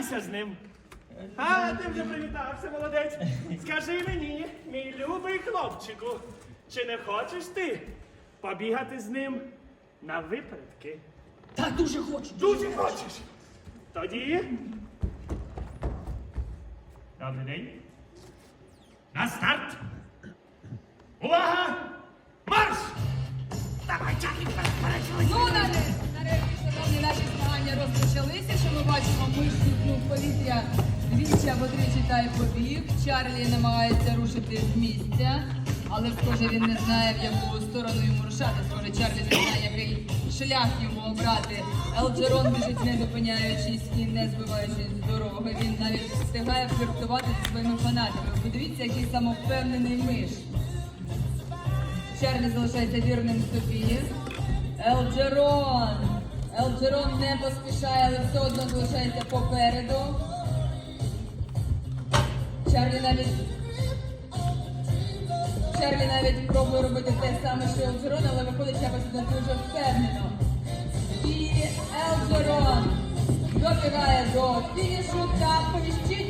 привітайся з ним. А, ти вже привітався, молодець. Скажи мені, мій любий хлопчику, чи не хочеш ти побігати з ним на випередки? Так дуже хочу. Дуже хочеш. Тоді. Добрий день. На старт. Увага! Бачимо, миш ну, повітря двічі або тричі та й побіг. Чарлі намагається рушити з місця, але схоже він не знає, в яку сторону йому рушати. Схоже, Чарлі не знає, який шлях йому обрати. Елджерон біжить, не зупиняючись і не збиваючись з дороги. Він навіть встигає фліртувати зі своїми фанатами. Подивіться, який самовпевнений миш. Чарлі залишається вірним собі. Елджерон. Елджерон не поспішає, але все одно залишається попереду. Чарлі навіть. Чарлі навіть пробує робити те саме, що Елджерон, але виходить якось не дуже впевнено. І Елджерон добігає до фінішу та повіщить